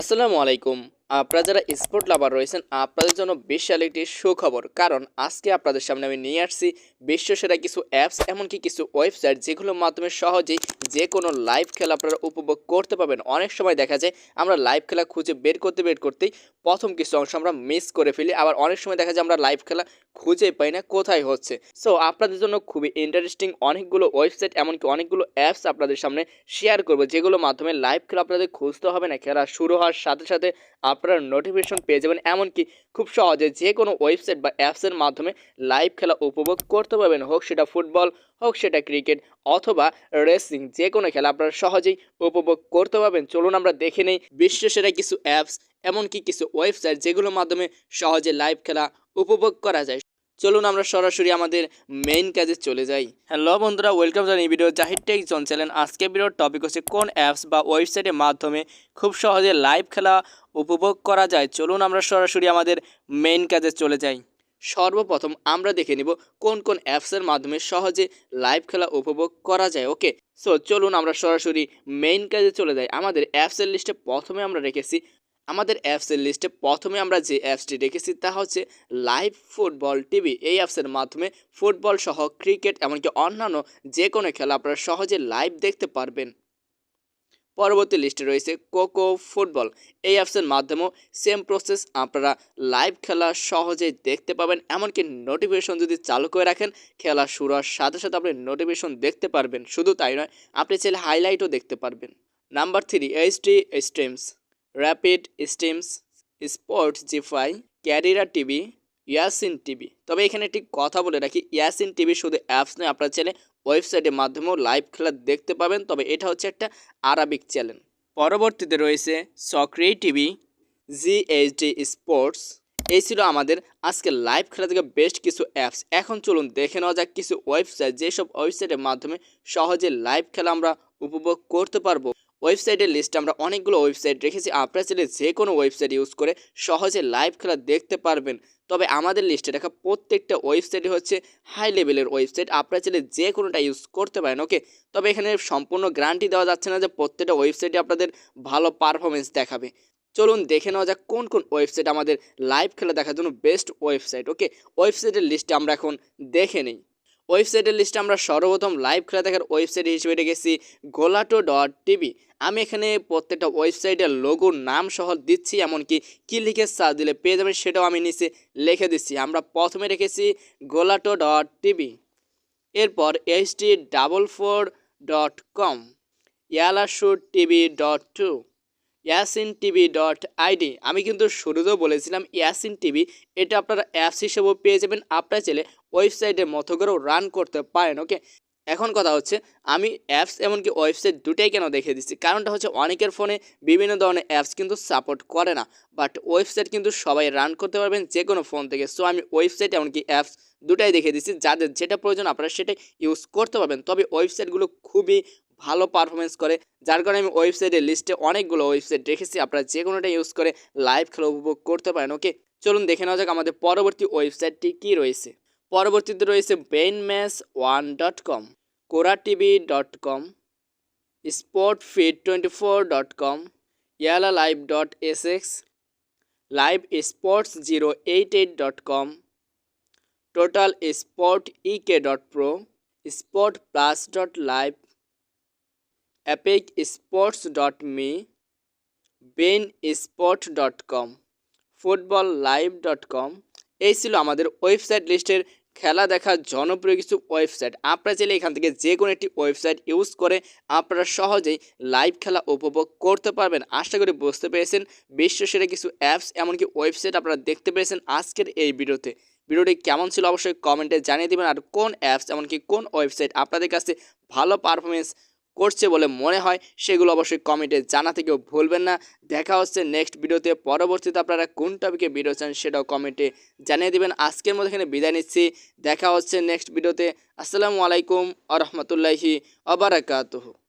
আসসালামু আলাইকুম। আপনারা যারা স্পোর্ট লাভার রয়েছেন, আপনাদের জন্য বিশাল একটি সুখবর। কারণ আজকে আপনাদের সামনে আমি নিয়ে আসছি বিশ্বসেরা কিছু অ্যাপস এমনকি কিছু ওয়েবসাইট যেগুলোর মাধ্যমে সহজেই যে কোনো লাইভ খেলা আপনারা উপভোগ করতে পারবেন। অনেক সময় দেখা যায় আমরা লাইভ খেলা খুঁজে বের করতে, বের করতেই প্রথম কিছু অংশ আমরা মিস করে ফেলি। আবার অনেক সময় দেখা যায় আমরা লাইভ খেলা খুঁজে পাই না কোথায় হচ্ছে। সো আপনাদের জন্য খুবই ইন্টারেস্টিং অনেকগুলো ওয়েবসাইট এমনকি অনেকগুলো অ্যাপস আপনাদের সামনে শেয়ার করব, যেগুলোর মাধ্যমে লাইভ খেলা আপনাদের খুঁজতে হবে না, খেলা শুরু হওয়ার সাথে সাথে আপনারা নোটিফিকেশন পেয়ে যাবেন। এমনকি খুব সহজে যে কোনো ওয়েবসাইট বা অ্যাপসের মাধ্যমে লাইভ খেলা উপভোগ করতে পারবেন। হোক সেটা ফুটবল হোক সেটা ক্রিকেট অথবা রেসিং যে কোনো খেলা আপনারা সহজেই উপভোগ করতে পারবেন। চলুন আমরা দেখে নেই বিশ্বসেরা কিছু অ্যাপস এমনকি কিছু ওয়েবসাইট যেগুলোর মাধ্যমে সহজে লাইভ খেলা উপভোগ করা যায়। চলুন আমরা সরাসরি আমাদের মেইন কাজে চলে যাই। হ্যালো বন্ধুরা ওয়েলকাম জানি video Zahir tech zone channel আজকে ভিডিওর টপিক হচ্ছে কোন অ্যাপস বা ওয়েবসাইটের মাধ্যমে খুব সহজে লাইভ খেলা উপভোগ করা যায়। চলুন আমরা সরাসরি আমাদের মেইন কাজে চলে যাই। সর্বপ্রথম আমরা দেখে নিব কোন কোন অ্যাপসের মাধ্যমে সহজে লাইভ খেলা উপভোগ করা যায় ওকে সো চলুন আমরা সরাসরি মেইন কাজে চলে যাই। আমাদের অ্যাপসের লিস্টে প্রথমে আমরা রেখেছি আমাদের অ্যাপসের লিস্টে প্রথমে আমরা যে অ্যাপসটি রেখেছি তা হচ্ছে লাইভ ফুটবল টিভি এই অ্যাপসের মাধ্যমে ফুটবল সহ ক্রিকেট এমনকি অন্যান্য যে কোনো খেলা আপনারা সহজে লাইভ দেখতে পারবেন। পরবর্তী লিস্টে রয়েছে কোকো ফুটবল এই অ্যাপসের মাধ্যমেও সেম প্রসেস আপনারা লাইভ খেলা সহজেই দেখতে পাবেন। এমনকি নোটিফিকেশন যদি চালু করে রাখেন, খেলা শুরু হওয়ার সাথে সাথে আপনি নোটিফিকেশন দেখতে পারবেন। শুধু তাই নয়, আপনি চাইলে হাইলাইটও দেখতে পারবেন। Number three HD streams rapid streams sports জিফাই ক্যারিরা টিভি ইয়াসিন টিভি তবে এখানে একটি কথা বলে রাখি ইয়াসিন টিভি শুধু অ্যাপস নয়, আপনার চ্যানেল ওয়েবসাইটের মাধ্যমেও লাইভ খেলা দেখতে পাবেন। তবে এটা হচ্ছে একটা আরাবিক চ্যানেল পরবর্তীতে রয়েছে সক্রি টিভি জিএইচডি স্পোর্টস এই ছিল আমাদের আজকে লাইভ খেলা থেকে বেস্ট কিছু অ্যাপস এখন চলুন দেখে নেওয়া যাক কিছু ওয়েবসাইট যেসব ওয়েবসাইটের মাধ্যমে সহজে লাইভ খেলা আমরা উপভোগ করতে পারব। ওয়েবসাইটের লিস্টে আমরা অনেকগুলো ওয়েবসাইট রেখেছি। আপনারা চাইলে যে কোনো ওয়েবসাইট ইউজ করে সহজে লাইভ খেলা দেখতে পারবেন। তবে আমাদের লিস্টে রাখা প্রত্যেকটা ওয়েবসাইটই হচ্ছে হাই লেভেলের ওয়েবসাইট। আপনারা চাইলে যে কোনোটা ইউজ করতে পারেন ওকে তবে এখানে সম্পূর্ণ গ্যারান্টি দেওয়া যাচ্ছে না যে প্রত্যেকটা ওয়েবসাইটে আপনাদের ভালো পারফরমেন্স দেখাবে। চলুন দেখে নেওয়া যাক কোন কোন ওয়েবসাইট আমাদের লাইভ খেলা দেখার জন্য বেস্ট ওয়েবসাইট ওকে ওয়েবসাইটের লিস্টে আমরা এখন দেখে নিই। ওয়েবসাইটের লিস্টে আমরা সর্বপ্রথম লাইভ খেলা দেখার ওয়েবসাইট হিসেবে রেখেছি গোলাটো ডট টিভি আমি এখানে প্রত্যেকটা ওয়েবসাইটের লোগোর নাম সহ দিচ্ছি, এমনকি কী লিখে সার্চ দিলে পেয়ে যাবেন সেটাও আমি নিচে লিখে দিচ্ছি। আমরা প্রথমে রেখেছি গোলাটো ডট টিভি এরপর HT double four dot com Yallashoot TV dot to Yacine TV dot ID. আমি কিন্তু শুরুতেও বলেছিলাম ইয়াসিন টিভি, এটা আপনারা অ্যাপস হিসেবেও পেয়ে যাবেন। আপনার চাইলে ওয়েবসাইটে মতো করেও রান করতে পারেন, ওকে? এখন কথা হচ্ছে, আমি অ্যাপস এমনকি ওয়েবসাইট দুটাই কেন দেখে দিচ্ছি? কারণটা হচ্ছে অনেকের ফোনে বিভিন্ন ধরনের অ্যাপস কিন্তু সাপোর্ট করে না বাট ওয়েবসাইট কিন্তু সবাই রান করতে পারবেন যে কোনো ফোন থেকে। সো আমি ওয়েবসাইট এমনকি অ্যাপস দুটাই দেখে দিচ্ছি, যাদের যেটা প্রয়োজন আপনারা সেটা ইউজ করতে পারবেন। তবে ওয়েবসাইটগুলো খুবই ভালো পারফরমেন্স করে, যার কারণে আমি ওয়েবসাইটের লিস্টে অনেকগুলো ওয়েবসাইট রেখেছি, আপনারা যে কোনোটা ইউজ করে লাইভ খেলা উপভোগ করতে পারেন ওকে চলুন দেখে নেওয়া যাক আমাদের পরবর্তী ওয়েবসাইটটি কী রয়েছে। পরবর্তীতে রয়েছে beIN match one dot com Kora TV dot com sport fit twenty four dot com Yalla live dot S X, live sports zero eight eight dot com total sport EK dot pro sport plus dot live Apex sports dot me beIN sport dot com football live dot com এই ছিল আমাদের website লিস্টের খেলা দেখার জনপ্রিয় কিছু website. আপনারা চাইলে এখান থেকে যে কোনো একটি ওয়েবসাইট ইউজ করে আপনারা সহজেই লাইভ খেলা উপভোগ করতে পারবেন। আশা করি বুঝতে পেরেছেন। বিশ্বসেরা কিছু অ্যাপস এমনকি ওয়েবসাইট আপনারা দেখতে পেয়েছেন আজকের এই ভিডিওতে। ভিডিওটি কেমন ছিল অবশ্যই কমেন্টে জানিয়ে দেবেন। আর কোন অ্যাপস এমনকি কোন ওয়েবসাইট আপনাদের কাছে ভালো পারফরমেন্স করছে বলে মনে হয়, সেগুলো অবশ্যই কমেন্টে জানাতে কেউ ভুলবেন না। দেখা হচ্ছে নেক্সট ভিডিওতে পরবর্তীতে আপনারা কোন টপিকে ভিডিও চান সেটাও কমেন্টে জানিয়ে দেবেন। আজকের মধ্যে এখানে বিদায় নিচ্ছি। দেখা হচ্ছে নেক্সট ভিডিওতে আসসালামু আলাইকুম আ রহমতুল্লাহি আবরাকাতহ